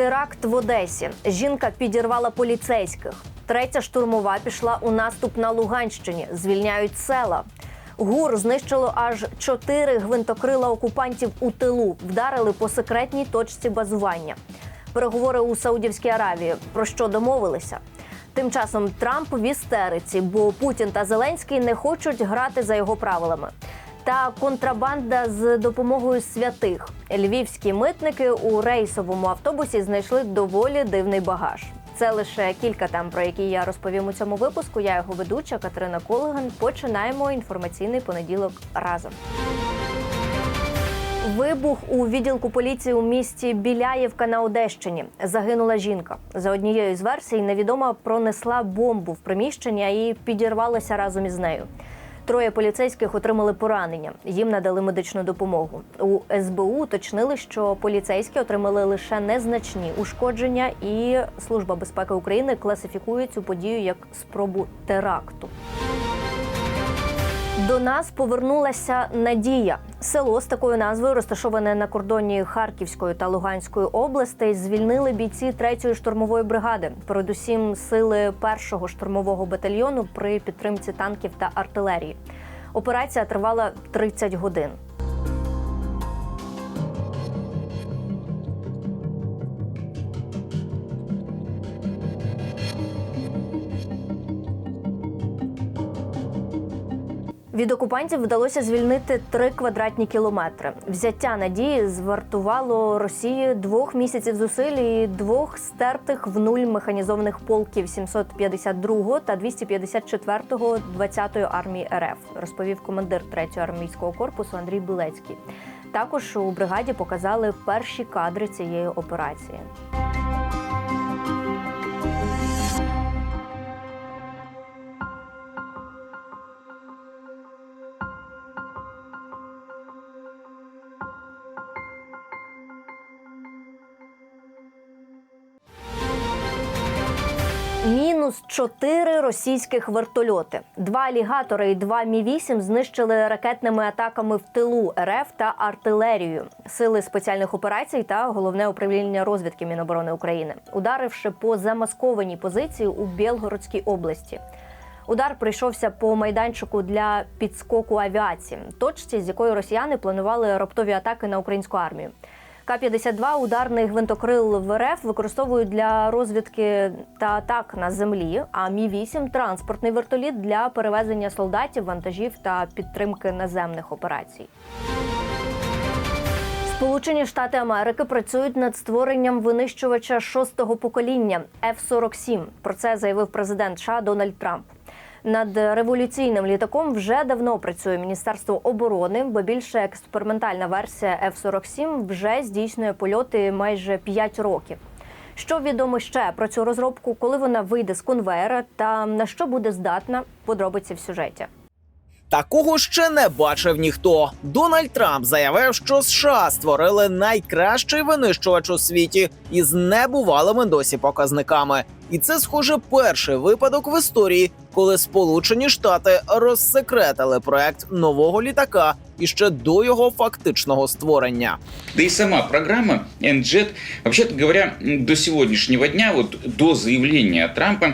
Теракт в Одесі. Жінка підірвала поліцейських. Третя штурмова пішла у наступ на Луганщині. Звільняють села. ГУР знищило аж чотири гвинтокрила окупантів у тилу. Вдарили по секретній точці базування. Переговори у Саудівській Аравії. Про що домовилися? Тим часом Трамп в істериці, бо Путін та Зеленський не хочуть грати за його правилами. Та контрабанда з допомогою святих. Львівські митники у рейсовому автобусі знайшли доволі дивний багаж. Це лише кілька тем, про які я розповім у цьому випуску. Я його ведуча Катерина Колеган. Починаємо інформаційний понеділок разом. Вибух у відділку поліції у місті Біляєвка на Одещині. Загинула жінка. За однією з версій, невідома пронесла бомбу в приміщення і підірвалася разом із нею. Троє поліцейських отримали поранення. Їм надали медичну допомогу. У СБУ уточнили, що поліцейські отримали лише незначні ушкодження, і Служба безпеки України класифікує цю подію як спробу теракту. До нас повернулася Надія. Село з такою назвою, розташоване на кордоні Харківської та Луганської областей, звільнили бійці 3-ї штурмової бригади, передусім сили 1-го штурмового батальйону при підтримці танків та артилерії. Операція тривала 30 годин. Від окупантів вдалося звільнити три квадратні кілометри. Взяття надії звартувало Росії двох місяців зусиль і двох стертих в нуль механізованих полків 752 та 254-го 20-ї армії РФ, розповів командир 3-го армійського корпусу Андрій Білецький. Також у бригаді показали перші кадри цієї операції. Чотири російських вертольоти. Два алігатори і два мі 8 знищили ракетними атаками в тилу РФ та артилерію, сили спеціальних операцій та головне управління розвідки Міноборони України, ударивши по замаскованій позиції у Білгородській області. Удар прийшовся по майданчику для підскоку авіації, точці, з якої росіяни планували раптові атаки на українську армію. К-52 ударний гвинтокрил в РФ використовують для розвідки та атак на землі. А Мі 8 транспортний вертоліт для перевезення солдатів, вантажів та підтримки наземних операцій. Сполучені Штати Америки працюють над створенням винищувача шостого покоління F-47. Про це заявив президент США Дональд Трамп. Над революційним літаком вже давно працює Міністерство оборони, бо більше експериментальна версія F-47 вже здійснює польоти майже 5 років. Що відомо ще про цю розробку, коли вона вийде з конвейера та на що буде здатна, подробиці в сюжеті. Такого ще не бачив ніхто. Дональд Трамп заявив, що США створили найкращий винищувач у світі із небувалими досі показниками. І це, схоже, перший випадок в історії, коли Сполучені Штати розсекретили проект нового літака іще до його фактичного створення. Да и сама программа NJET, вообще-то говоря, м, до сегодняшнего дня, вот до заявления Трампа,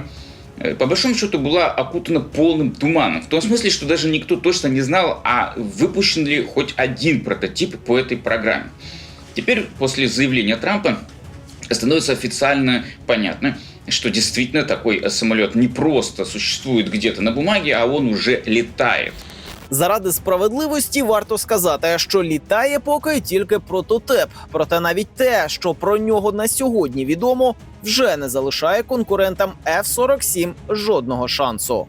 э, по большому счету была окутана полным туманом. В том смысле, что даже никто точно не знал, а выпущен ли хоть один прототип по этой программе. Теперь, после заявления Трампа, становится официально понятно, что действительно такой самолет не просто существует где-то на бумаге, а он уже летает. Заради справедливості варто сказати, що літає поки тільки прототип. Проте навіть те, що про нього на сьогодні відомо, вже не залишає конкурентам F-47 жодного шансу.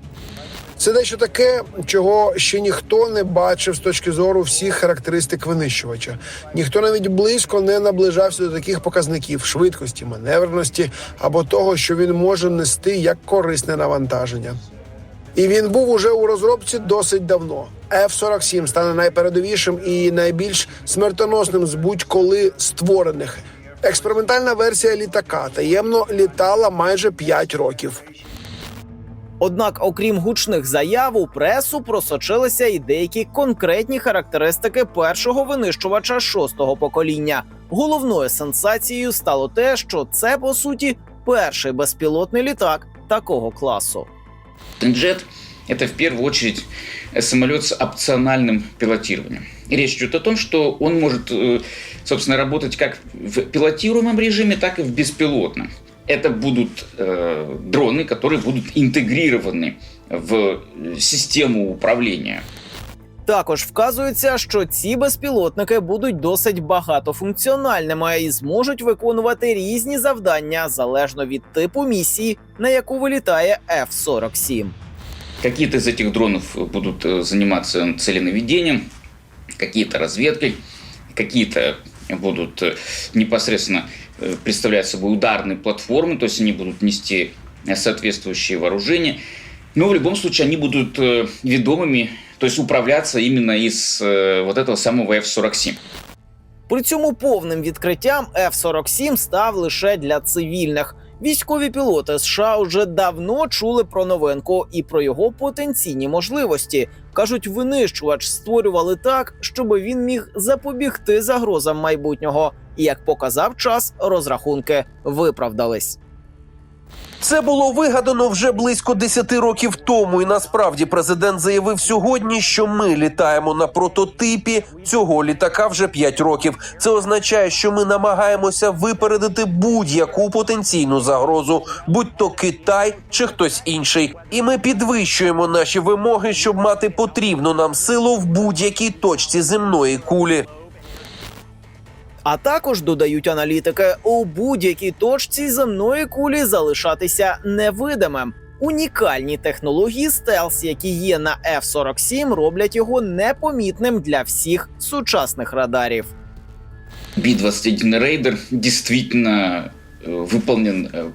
Це дещо таке, чого ще ніхто не бачив з точки зору всіх характеристик винищувача. Ніхто навіть близько не наближався до таких показників швидкості, маневреності або того, що він може нести як корисне навантаження. І він був уже у розробці досить давно. F-47 стане найпередовішим і найбільш смертоносним з будь-коли створених. Експериментальна версія літака таємно літала майже 5 років. Однак, окрім гучних заяв, у пресу просочилися і деякі конкретні характеристики першого винищувача шостого покоління. Головною сенсацією стало те, що це по суті перший безпілотний літак такого класу. Джет – это в первую очередь э, самолет с опциональным пилотированием. И речь идет о том, что он может, э, собственно, работать как в пилотируемом режиме, так и в беспилотном. Это будут э, дроны, которые будут интегрированы в э, систему управления. Також вказується, що ці безпілотники будуть досить багатофункціональними і зможуть виконувати різні завдання залежно від типу місії, на яку вилітає F-47. Какие-то из этих дронов будут э, заниматься целенаведением, какие-то разведкой, какие-то будут э, непосредственно э, представлять собой ударные платформы, то есть они будут нести э, соответствующие вооружения. Но в любом случае они будут э, ведомыми, то есть управляться именно из э, вот этого самого F-47. При цьому повним відкриттям F-47 став лише для цивільних. Військові пілоти США вже давно чули про новинку і про його потенційні можливості. кажуть, винищувач створювали так, щоб він міг запобігти загрозам майбутнього. Як показав час, розрахунки виправдались. Це було вигадано вже близько 10 років тому, і насправді президент заявив сьогодні, що ми літаємо на прототипі цього літака вже 5 років. Це означає, що ми намагаємося випередити будь-яку потенційну загрозу, будь то Китай чи хтось інший. І ми підвищуємо наші вимоги, щоб мати потрібну нам силу в будь-якій точці земної кулі. А також додають аналітики у будь-якій точці земної кулі залишатися невидимим. Унікальні технології стелс, які є на F-47, роблять його непомітним для всіх сучасних радарів. Би-21 Рейдер действительно э, выполнен э,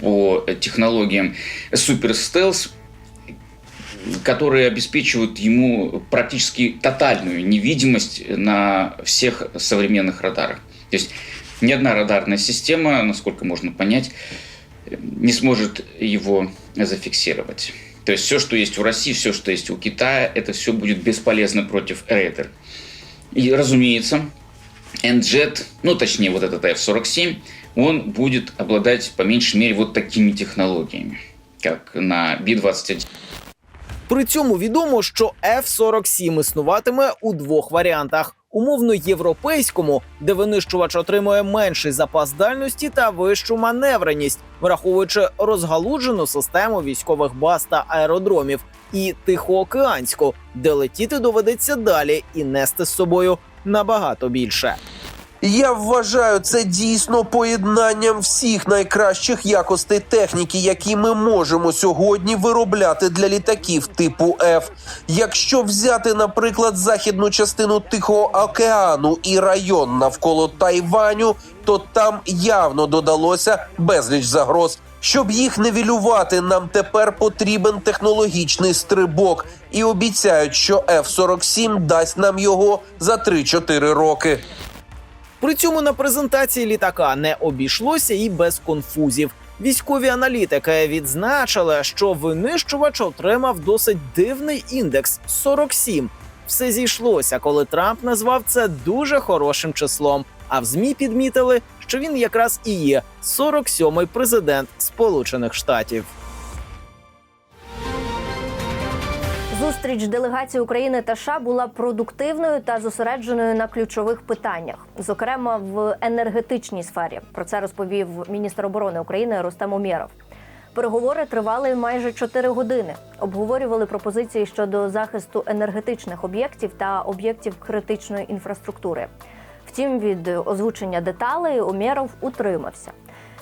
по технологиям Super Stealth, Которые обеспечивают ему практически тотальную невидимость на всех современных радарах. То есть ни одна радарная система, насколько можно понять, не сможет его зафиксировать. То есть все, что есть у России, все, что есть у Китая, это все будет бесполезно против Рейдер. И, разумеется, NJET, ну точнее вот этот F-47, он будет обладать по меньшей мере вот такими технологиями, как на Би-21. При цьому відомо, що F-47 існуватиме у двох варіантах: умовно європейському, де винищувач отримує менший запас дальності та вищу маневреність, враховуючи розгалуджену систему військових баз та аеродромів, і тихоокеанську, де летіти доведеться далі і нести з собою набагато більше. Я вважаю це дійсно поєднанням всіх найкращих якостей техніки, які ми можемо сьогодні виробляти для літаків типу F. Якщо взяти, наприклад, західну частину Тихого океану і район навколо Тайваню, то там явно додалося безліч загроз. Щоб їх невілювати, нам тепер потрібен технологічний стрибок, і обіцяють, що F-47 дасть нам його за 3-4 роки. При цьому на презентації літака не обійшлося і без конфузів. Військові аналітики відзначили, що винищувач отримав досить дивний індекс 47. Все зійшлося, коли Трамп назвав це дуже хорошим числом. А в змі підмітили, що він якраз і є 47-й президент Сполучених Штатів. Зустріч делегації України та США була продуктивною та зосередженою на ключових питаннях, зокрема в енергетичній сфері. Про це розповів міністр оборони України Рустем Умєров. Переговори тривали майже 4 години. Обговорювали пропозиції щодо захисту енергетичних об'єктів та об'єктів критичної інфраструктури. Втім, від озвучення деталей Умєров утримався.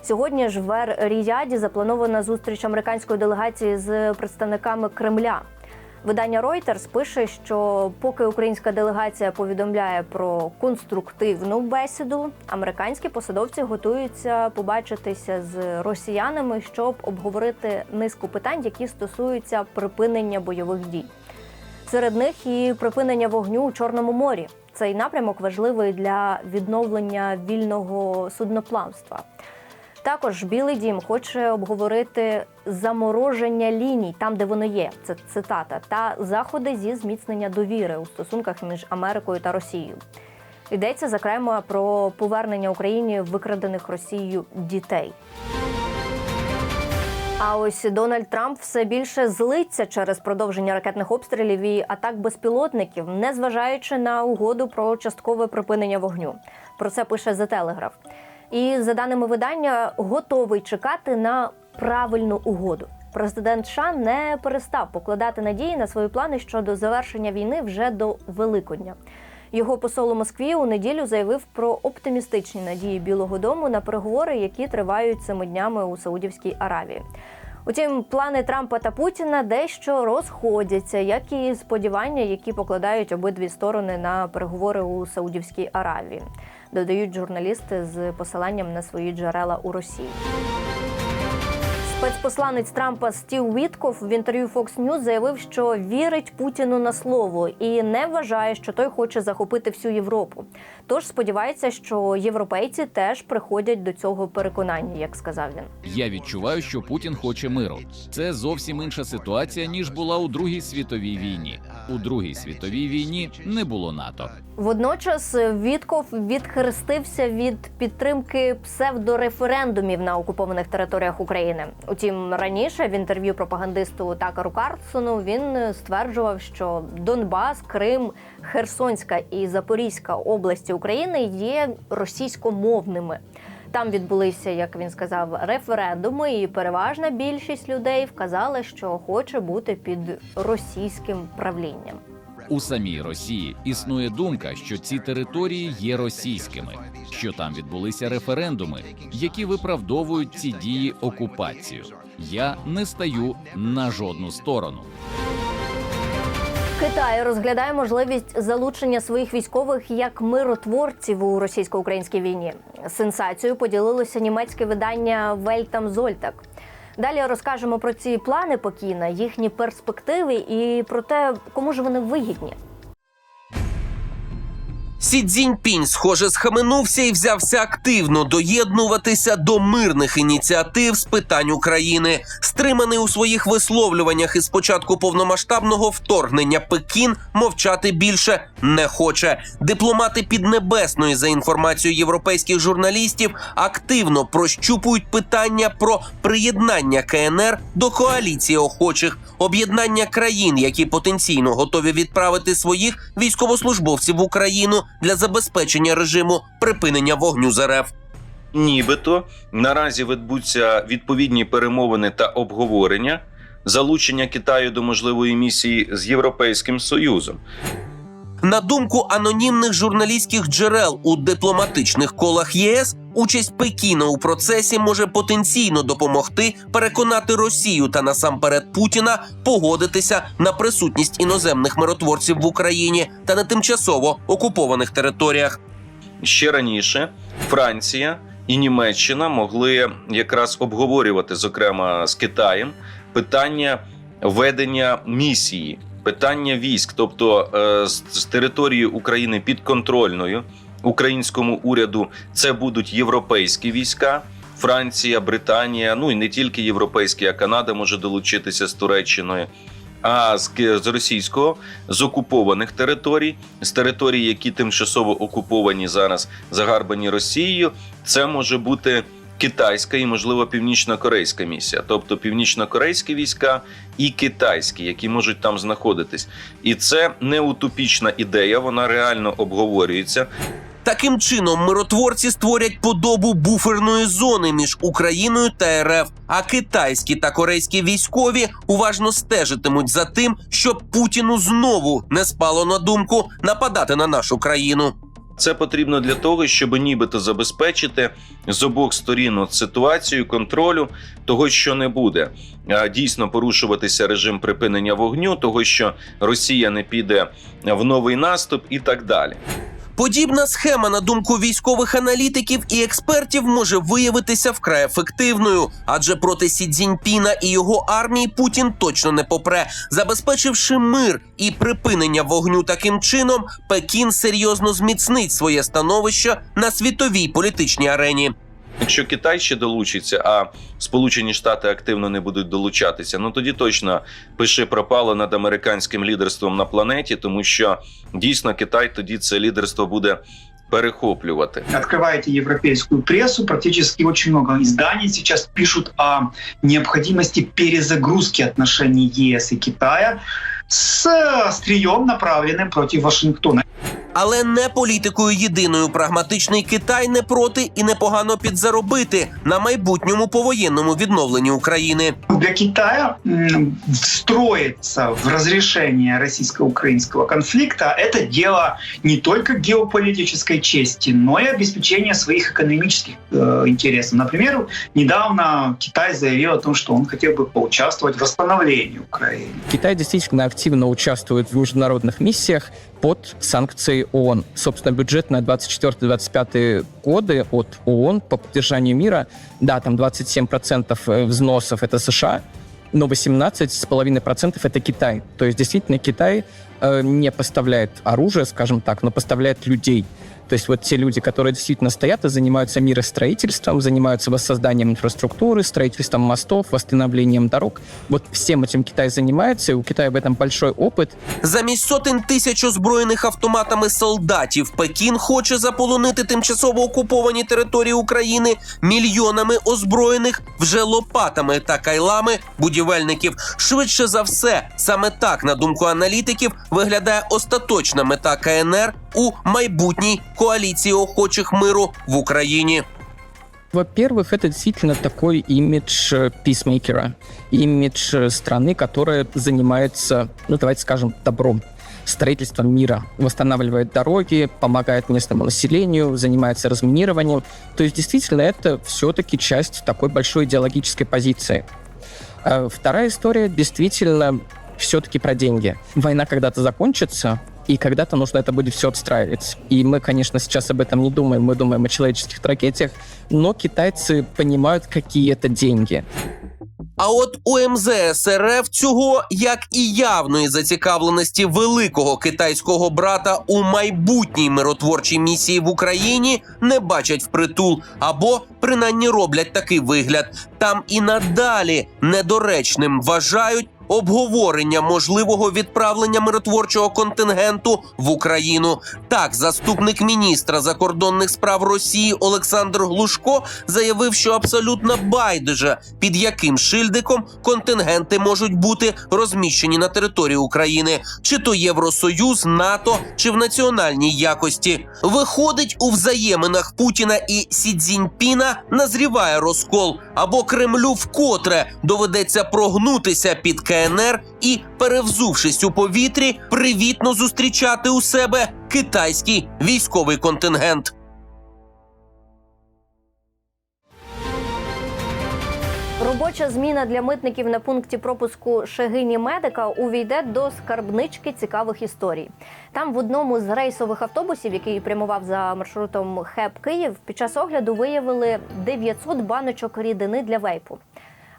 Сьогодні ж в Ер-Ріяді запланована зустріч американської делегації з представниками Кремля. Видання Reuters пише, що поки українська делегація повідомляє про конструктивну бесіду, американські посадовці готуються побачитися з росіянами, щоб обговорити низку питань, які стосуються припинення бойових дій. Серед них і припинення вогню у Чорному морі. Цей напрямок важливий для відновлення вільного судноплавства. Також Білий Дім хоче обговорити замороження ліній там, де вони є. Це цитата, та заходи зі зміцнення довіри у стосунках між Америкою та Росією. Йдеться зокрема про повернення Україні викрадених Росією дітей. А ось Дональд Трамп все більше злиться через продовження ракетних обстрілів і атак безпілотників, незважаючи на угоду про часткове припинення вогню. Про це пише The Telegraph. І за даними видання, готовий чекати на правильну угоду. Президент США не перестав покладати надії на свої плани щодо завершення війни вже до Великодня. Його посол у Москві у неділю заявив про оптимістичні надії Білого Дому на переговори, які тривають цими днями у Саудівській Аравії. Утім, плани Трампа та Путіна дещо розходяться, як і сподівання, які покладають обидві сторони на переговори у Саудівській Аравії, додають журналісти з посиланням на свої джерела у Росії. Спецпосланець Трампа Стів Вітков в інтерв'ю Fox News заявив, що вірить Путіну на слово і не вважає, що той хоче захопити всю Європу. Тож сподівається, що європейці теж приходять до цього переконання, як сказав він. Я відчуваю, що Путін хоче миру. Це зовсім інша ситуація ніж була у Другій світовій війні. У Другій світовій війні не було НАТО. Водночас Вітков відхрестився від підтримки псевдореферендумів на окупованих територіях України. Утім, раніше в інтерв'ю пропагандисту Такару Карлсону він стверджував, що Донбас, Крим, Херсонська і Запорізька області України є російськомовними. Там відбулися, як він сказав, референдуми, і переважна більшість людей вказала, що хоче бути під російським правлінням. У самій Росії існує думка, що ці території є російськими, що там відбулися референдуми, які виправдовують ці дії окупацію. Я не стаю на жодну сторону. Китай розглядає можливість залучення своїх військових як миротворців у російсько-українській війні. Сенсацією поділилося німецьке видання Вельтам Зольтак. Далі розкажемо про ці плани Пекіна, їхні перспективи і про те, кому ж вони вигідні. Сі Цзіньпінь, схоже, схаменувся і взявся активно доєднуватися до мирних ініціатив з питань України. Стриманий у своїх висловлюваннях із початку повномасштабного вторгнення Пекін мовчати більше не хоче. Дипломати Піднебесної, за інформацією європейських журналістів, активно прощупують питання про приєднання КНР до коаліції охочих, об'єднання країн, які потенційно готові відправити своїх військовослужбовців в Україну для забезпечення режиму припинення вогню з РФ. Нібито наразі ведуться відповідні перемовини та обговорення залучення Китаю до можливої місії з Європейським Союзом. На думку анонімних журналістських джерел у дипломатичних колах ЄС, участь Пекіна у процесі може потенційно допомогти переконати Росію та насамперед Путіна погодитися на присутність іноземних миротворців в Україні та на тимчасово окупованих територіях. Ще раніше Франція і Німеччина могли якраз обговорювати, зокрема з Китаєм, питання ведення місії, питання військ, тобто е, з, території України підконтрольною українському уряду, це будуть європейські війська. Франція, Британія, ну і не тільки європейські, а Канада може долучитися з Туреччиною. А з, з російського з окупованих територій, з територій, які тимчасово окуповані зараз, загарбані Росією, це може бути китайська і, можливо, північно-корейська місія, тобто північно-корейські війська і китайські, які можуть там знаходитись. І це не утопічна ідея, вона реально обговорюється. Таким чином, миротворці створять подобу буферної зони між Україною та РФ. А китайські та корейські військові уважно стежитимуть за тим, щоб Путіну знову не спало на думку нападати на нашу країну. Це потрібно для того, щоб нібито забезпечити з обох сторін ситуацію контролю того, що не буде дійсно порушуватися режим припинення вогню, того що Росія не піде в новий наступ і так далі. Подібна схема, на думку військових аналітиків і експертів, може виявитися вкрай ефективною, адже проти Сі Цзіньпіна і його армії Путін точно не попре. Забезпечивши мир і припинення вогню таким чином, Пекін серйозно зміцнить своє становище на світовій політичній арені. Якщо Китай ще долучиться, а Сполучені Штати активно не будуть долучатися, ну тоді точно пиши пропало над американським лідерством на планеті, тому що дійсно Китай тоді це лідерство буде перехоплювати. Открываете европейскую прессу, практически очень много изданий сейчас пишут о необходимости перезагрузки отношений ЕС и Китая с острием, направленным против Вашингтона. Але не політикою єдиною прагматичний Китай не проти і непогано підзаробити на майбутньому повоєнному відновленні України. Для Китая м, встроиться в разрешение российско-украинского конфликта – это дело не только геополитической чести, но и обеспечения своих экономических э, интересов. Например, недавно Китай заявил о том, что он хотел бы поучаствовать в восстановлении Украины. Китай действительно активно участвует в международных миссиях под санкции ООН. Собственно, бюджет на 24-25 годы от ООН по поддержанию мира, да, там 27% взносов это США, но 18,5% это Китай. То есть действительно Китай э, не поставляет оружие, скажем так, но поставляет людей. То есть вот те люди, которые действительно стоят и занимаются миростроительством, занимаются воссозданием инфраструктуры, строительством мостов, восстановлением дорог. Вот всем этим Китай занимается, и у Китая в этом большой опыт. Замість сотень тисяч озброєних автоматами солдатів Пекін хоче заполонити тимчасово окуповані території України мільйонами озброєних вже лопатами та кайлами будівельників. Швидше за все, саме так, на думку аналітиків, виглядає остаточна мета КНР у майбутній коаліції охочих миру в Україні. Во-первых, это действительно такой имидж э, писмейкера, имидж э, страны, которая занимается, ну давайте скажем, добром строительством мира, восстанавливает дороги, помогает местному населению, занимается разминированием. То есть действительно это все-таки часть такой большой идеологической позиции. А Вторая история действительно все-таки про деньги. Война когда-то закончится, и когда-то нужно это будет все отстраивать. И мы, конечно, сейчас об этом не думаем, мы думаем о человеческих трагедиях, но китайцы понимают, какие это деньги. А от у МЗС РФ цього, як і явної зацікавленості великого китайського брата у майбутній миротворчій місії в Україні, не бачать впритул або принаймні роблять такий вигляд. Там і надалі недоречним вважають. Обговорення можливого відправлення миротворчого контингенту в Україну так, заступник міністра закордонних справ Росії Олександр Глушко заявив, що абсолютно байдуже під яким шильдиком контингенти можуть бути розміщені на території України, чи то Євросоюз, НАТО, чи в національній якості. Виходить, у взаєминах Путіна і Сі Цзіньпіна назріває розкол, або Кремлю вкотре доведеться прогнутися під КНР і, перевзувшись у повітрі, привітно зустрічати у себе китайський військовий контингент. Робоча зміна для митників на пункті пропуску Шегині Медика увійде до скарбнички цікавих історій. Там в одному з рейсових автобусів, який прямував за маршрутом ХЕП Київ, під час огляду виявили 900 баночок рідини для вейпу.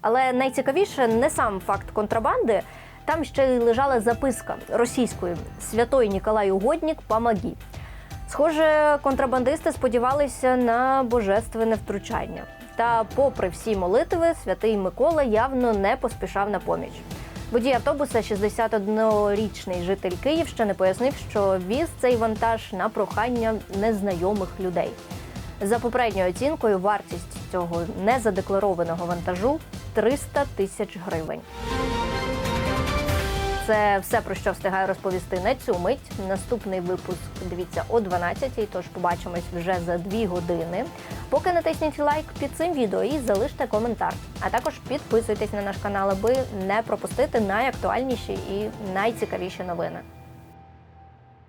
Але найцікавіше не сам факт контрабанди. Там ще й лежала записка російською Святой Ніколай Угоднік Памагі. Схоже, контрабандисти сподівалися на божественне втручання. Та, попри всі молитви, святий Микола явно не поспішав на поміч. Водій автобуса, 61-річний житель Київщини, пояснив, що віз цей вантаж на прохання незнайомих людей. За попередньою оцінкою, вартість цього незадекларованого вантажу 300 тисяч гривень. Це все про що встигаю розповісти на цю мить. Наступний випуск дивіться о 12-й, тож побачимось вже за дві години. Поки натисніть лайк під цим відео і залиште коментар. А також підписуйтесь на наш канал, аби не пропустити найактуальніші і найцікавіші новини.